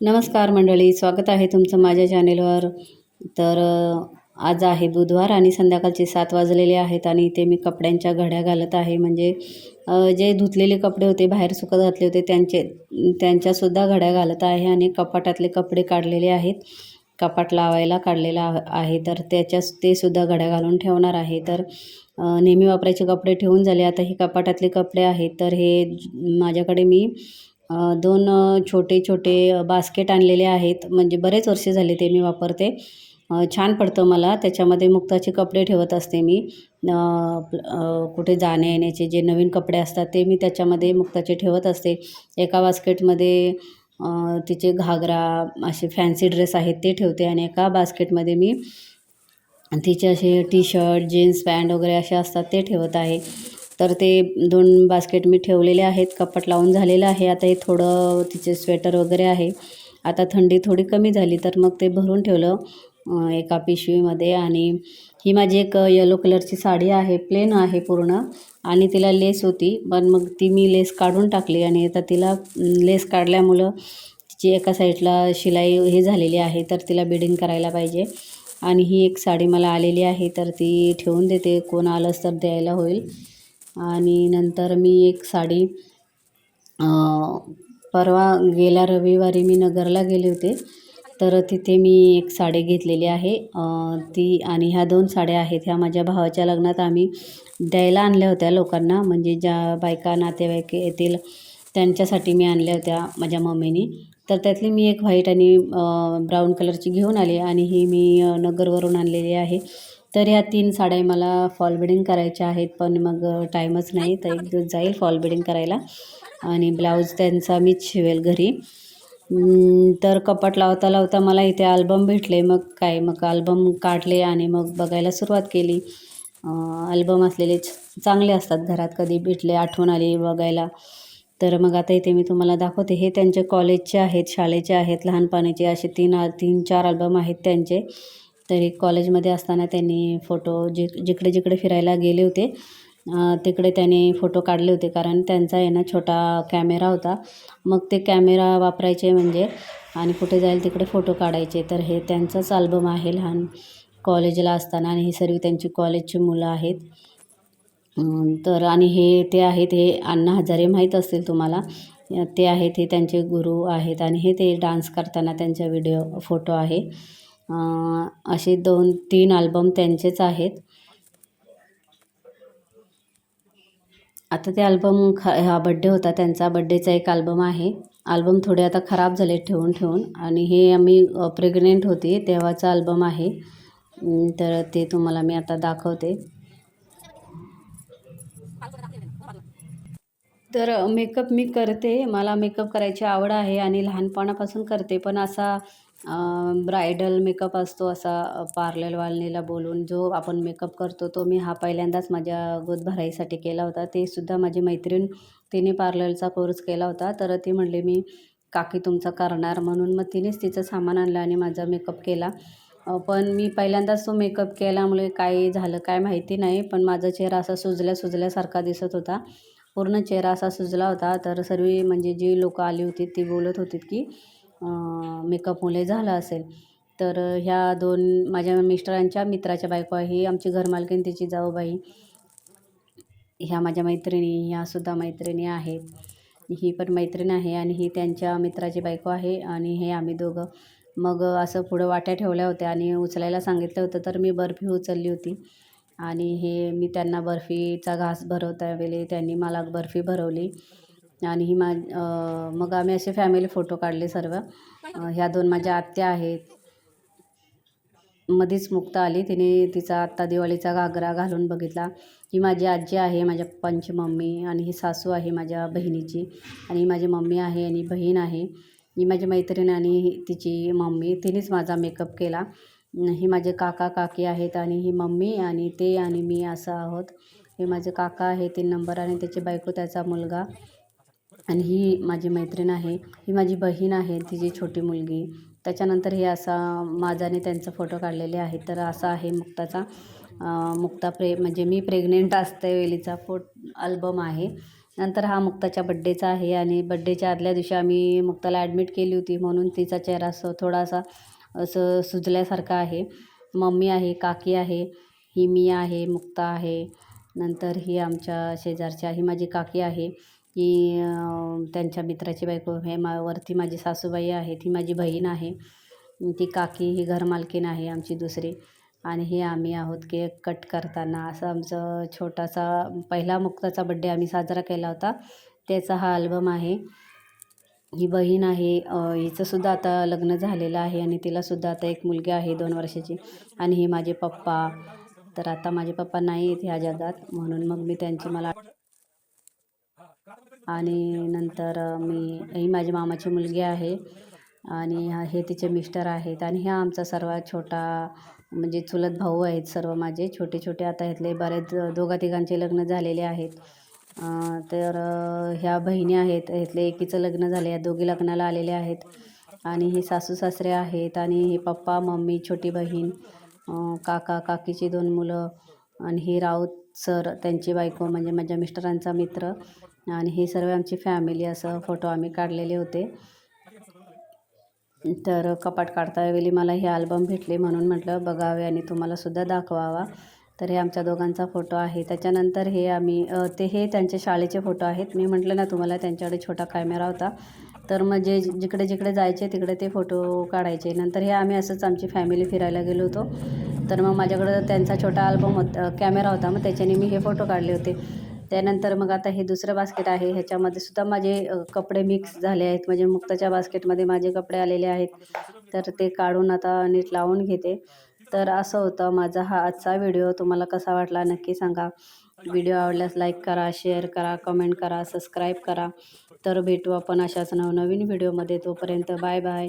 नमस्कार मंडळी स्वागत आहे तुमचं माझ्या चॅनेलवर तर आज आहे बुधवार आणि संध्याकाळचे सात वाजलेले आहेत आणि इथे मी कपड्यांच्या घड्या घालत आहे. म्हणजे जे धुतलेले कपडे होते बाहेर सुकत घातले होते त्यांचे त्यांच्यासुद्धा घड्या घालत आहे आणि कपाटातले कपडे काढलेले आहेत. कपाट लावायला काढलेला आहे आहे तर त्याच्या ते सुद्धा घड्या घालून ठेवणार आहे. तर नेहमी वापरायचे कपडे ठेवून झाले. आता हे कपाटातले कपडे आहेत. तर हे माझ्याकडे मी दोन छोटे छोटे बास्केट आणलेले आहेत. म्हणजे बरेच वर्ष झाले ते मी वापरते. छान पडतं मला. त्याच्यामध्ये मुक्ताचे कपडे ठेवत असते मी. कुठे जाण्या येण्याचे जे नवीन कपडे असतात ते मी त्याच्यामध्ये मुक्ताचे ठेवत असते. एका बास्केटमध्ये तिचे घागरा असे फॅन्सी ड्रेस आहेत ते ठेवते आणि एका बास्केटमध्ये मी तिचे असे टी शर्ट जीन्स पॅन्ट वगैरे असे असतात ते ठेवत आहे. तर ते दोन बास्केट मी ठेवलेले आहेत. कपाट लावून झालेलं आहे. आता हे थोडं तिचे स्वेटर वगैरे आहे. आता थंडी थोडी कमी झाली तर मग ते भरून ठेवलं एका पिशवीमध्ये. आणि ही माझी एक येलो कलरची साडी आहे प्लेन आहे पूर्ण. आणि तिला लेस होती. पण मग ती मी लेस काढून टाकली आणि आता तिला लेस काढल्यामुळं तिची एका साईडला शिलाई हे झालेली आहे तर तिला बिडिंग करायला पाहिजे. आणि ही एक साडी मला आलेली आहे तर ती ठेवून देते. कोण आलंच तर द्यायला होईल. आणि नंतर मी एक साडी परवा गेल्या रविवारी मी नगरला गेले होते. तर तिथे मी एक साडी घेतलेली आहे. ती आणि ह्या दोन साड्या आहेत. ह्या माझ्या भावाच्या लग्नात आम्ही द्यायला आणल्या होत्या लोकांना. म्हणजे ज्या बायका नातेवाईक येतील त्यांच्यासाठी मी आणल्या होत्या माझ्या मम्मीनी. तर त्यातली मी एक व्हाईट आणि ब्राऊन कलरची घेऊन आली आणि ही मी नगरवरून आणलेली आहे. तर ह्या तीन साड्या मला फॉल बिडिंग करायच्या आहेत पण मग टाईमच नाही. तर एक दिवस जाईल फॉल बिडिंग करायला. आणि ब्लाऊज त्यांचा मीच शिवेल घरी. तर कपाट लावता लावता मला इथे अल्बम भेटले. मग काय मग अल्बम काढले आणि मग बघायला सुरुवात केली. अल्बम असलेले चांगले असतात घरात. कधी भेटले आठवण आली बघायला. तर मग आता इथे मी तुम्हाला दाखवते. हे त्यांचे कॉलेजचे आहेत शाळेचे आहेत लहानपणीचे असे तीन तीन चार अल्बम आहेत त्यांचे. तरी कॉलेजमध्ये असताना त्यांनी फोटो जि जिकडे जिकडे फिरायला गेले होते तिकडे त्यांनी फोटो काढले होते. कारण त्यांचा आहे ना छोटा कॅमेरा होता. मग ते कॅमेरा वापरायचे म्हणजे आणि कुठे जाईल तिकडे फोटो काढायचे. तर हे त्यांचंच अल्बम आहे लहान कॉलेजला असताना आणि ही सर्व त्यांची कॉलेजची मुलं आहेत. तर आणि हे ते आहेत हे अण्णा हजारे माहीत असतील तुम्हाला. ते आहेत हे त्यांचे गुरु आहेत. आणि हे ते डान्स करताना त्यांचा व्हिडिओ फोटो आहे. असे दोन तीन अल्बम त्यांचेच आहेत. आता ते अल्बम ख हा बड्डे होता त्यांचा बड्डेचा एक अल्बम आहे. अल्बम थोडे आता खराब झाले ठेवून ठेवून. आणि हे आम्ही प्रेग्नेंट होते तेव्हाचा अल्बम आहे. तर ते तुम्हाला मी आता दाखवते. तर मेकअप मी करते. मला मेकअप करायची आवड आहे आणि लहानपणापासून करते. पण असा ब्रायडल मेकअप असतो असा पार्लरवालीला बोलून जो आपण मेकअप करतो तो मी हा पहिल्यांदाच माझ्या गोद भराईसाठी केला होता. ते सुद्धा माझी मैत्रीण तिने पार्लरचा कोर्स केला होता. तर ती म्हणली मी काकी तुमचा करणार. म्हणून मग तिनेच तिचं सामान आणलं आणि माझा मेकअप केला. पण मी पहिल्यांदाच तो मेकअप केल्यामुळे काय झालं काय माहिती नाही. पण माझा चेहरा असा सुजल्या सुजल्यासारखा दिसत होता. पूर्ण चेहरा असा सुजला होता. तर सर्व म्हणजे जी लोकं आली होती ती बोलत होती की मेकअपमुळे झालं असेल. तर ह्या दोन माझ्या मिस्टरांच्या मित्राच्या बायको आहे ही आमची घरमालकीण तिची जाऊबाई. ह्या माझ्या मैत्रिणी ह्या सुद्धा मैत्रिणी आहेत. ही पण मैत्रीण आहे आणि ही त्यांच्या मित्राची बायको आहे आणि हे आम्ही दोघं. मग असं पुढं वाट्या ठेवल्या होत्या आणि उचलायला सांगितलं होतं तर मी बर्फी उचलली होती. आणि हे मी त्यांना बर्फीचा घास भरवता वेळी त्यांनी मला बर्फी भरवली. आणि ही मा मग आम्ही असे फॅमिली फोटो काढले सर्व. ह्या दोन माझ्या आत्या आहेत. मध्येच मुक्ता आली. तिने तिचा आत्ता दिवाळीचा घागरा घालून बघितला. ही माझी आजी आहे माझ्या पप्पांची मम्मी आणि ही सासू आहे माझ्या बहिणीची. आणि ही माझी मम्मी आहे आणि बहीण आहे. ही माझी मैत्रीण आणि ही तिची मम्मी. तिनेच माझा मेकअप केला. ही माझे काका काकी आहेत आणि ही मम्मी आणि ते आणि मी असं आहोत. हे माझे काका आहे तीन नंबर आणि त्याची बायको त्याचा मुलगा. आणि ही माझी मैत्रीण आहे ही माझी बहीण आहे तिची छोटी मुलगी. त्याच्यानंतर हे असा माझा आणि त्यांचा फोटो काढलेले आहे तर असा आहे मुक्ताचा मुक्ता प्रे म्हणजे मी प्रेग्नेंट असते वेलीचा फोट अल्बम आहे. नंतर हा मुक्ताच्या बड्डेचा आहे आणि बड्डेच्या आदल्या दिवशी आम्ही मुक्ताला ॲडमिट केली होती म्हणून तिचा चेहरा असं थोडासा असं सुजल्यासारखा आहे. मम्मी आहे काकी आहे ही मी आहे मुक्ता आहे. नंतर ही आमच्या शेजारच्या ही माझी काकी आहे. की त्यांच्या मित्राची बायको हे मा वरती माझी सासूबाई आहे ती माझी बहीण आहे. ती काकी ही घरमालकीण आहे आमची दुसरी. आणि हे आम्ही आहोत केक कट करताना. असं आमचं छोटासा पहिला मुक्ताचा बड्डे आम्ही साजरा केला होता. त्याचा हा अल्बम आहे. ही बहीण आहे. हिचंसुद्धा आता लग्न झालेलं आहे आणि तिलासुद्धा आता एक मुलगी आहे दोन वर्षाची. आणि हे माझे पप्पा. तर आता माझे पप्पा नाही आहेत ह्या जगात. म्हणून मग मी त्यांची मला आणि नंतर मी ही माझी मामाची मुलगी आहे आणि हे तिचे मिस्टर आहेत आणि हा आमचा सर्वात छोटा म्हणजे चुलत भाऊ आहेत सर्व माझे. छोटे छोटे आता ह्यातले बरेच दोघा तिघांचे लग्न झालेले आहेत. तर ह्या बहिणी आहेत ह्यातले एकीचं लग्न झाले या दोघी लग्नाला आलेले आहेत. आणि हे सासू सासरे आहेत आणि हे पप्पा मम्मी छोटी बहीण काका काकीची दोन मुलं आणि हे राऊत सर त्यांची बायको म्हणजे माझ्या मिस्टरांचा मित्र आणि हे सर्व आमची फॅमिली असं फोटो आम्ही काढलेले होते. तर कपाट काढता वेळी मला हे आल्बम भेटले म्हणून म्हटलं बघावे आणि तुम्हालासुद्धा दाखवावा. तर हे आमच्या दोघांचा फोटो आहे. त्याच्यानंतर हे आम्ही ते हे त्यांचे शाळेचे फोटो आहेत. मी म्हटलं ना तुम्हाला त्यांच्याकडे छोटा कॅमेरा होता. तर मग जे जिकडे जिकडे जायचे तिकडे ते फोटो काढायचे. नंतर हे आम्ही असंच आमची फॅमिली फिरायला गेलो होतो. तर मग माझ्याकडं त्यांचा छोटा अल्बम होता कॅमेरा होता. मग त्याच्याने मी हे फोटो काढले होते. त्यानंतर मग आता हे दुसरं बास्केट आहे. ह्याच्यामध्ये सुद्धा माझे कपडे मिक्स झाले आहेत. म्हणजे मुक्ताच्या बास्केटमध्ये माझे कपडे आलेले आहेत. तर ते काढून आता नीट लावून घेते. तर असं होतं माझा हा आजचा व्हिडिओ तुम्हाला कसा वाटला नक्की सांगा. व्हिडिओ आवडल्यास लाईक करा शेअर करा कमेंट करा सबस्क्राईब करा. तर भेटू आपण अशाच नवनवीन व्हिडिओमध्ये तोपर्यंत बाय बाय